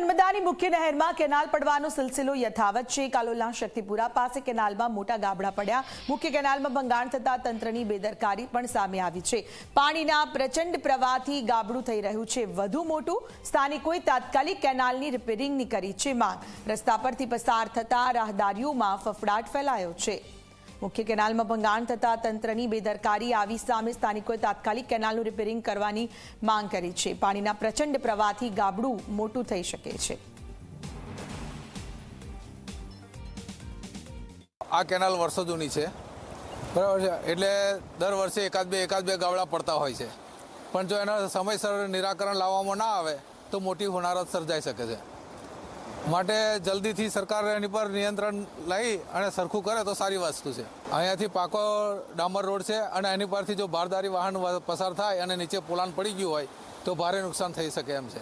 નર્મદાની મુખ્ય નહેરમાં કેનાલ પડવાનો સિલસિલો યથાવત છે. કાલોલા શક્તિપુરા પાસે કેનાલમાં મોટા ગાબડા પડ્યા. મુખ્ય કેનાલમાં ભંગાણ થતા તંત્રની બેદરકારી પણ સામે આવી છે. પાણીના પ્રચંડ પ્રવાહથી ગાબડું થઈ રહ્યું છે. વધુ મોટું સ્થાનિકોએ તાત્કાલિક કેનાલની રિપેરિંગની કરી છે માંગ. રસ્તા પરથી પસાર થતા રાહદારીઓમાં ફફડાટ ફેલાયો છે. મુખ્ય કેનાલમાં ભંગાણ થતા તંત્રની બેદરકારી આવી સામે સ્થાનિકોએ તાત્કાલિક કેનાલનું રિપેરિંગ કરવાની માંગ કરી છે. પાણીના પ્રચંડ પ્રવાહથી ગાબડું મોટું થઈ શકે છે. આ કેનાલ વર્ષો જૂની છે. બરાબર છે? એટલે દર વર્ષે એકાદ બે એકાદ બે ગાબડા પડતા હોય છે. પણ જો એના સમયસર નિરાકરણ લાવવામાં ના આવે, તો મોટી હોનારત સર્જાઈ શકે છે. માટે જલ્દીથી સરકાર એની પર નિયંત્રણ લઈ અને સરખું કરે તો સારી વસ્તુ છે. અહીંયાથી પાકો ડામર રોડ છે અને એની પરથી જો ભારદારી વાહન પસાર થાય અને નીચે પોલાણ પડી ગયું હોય તો ભારે નુકસાન થઈ શકે એમ છે.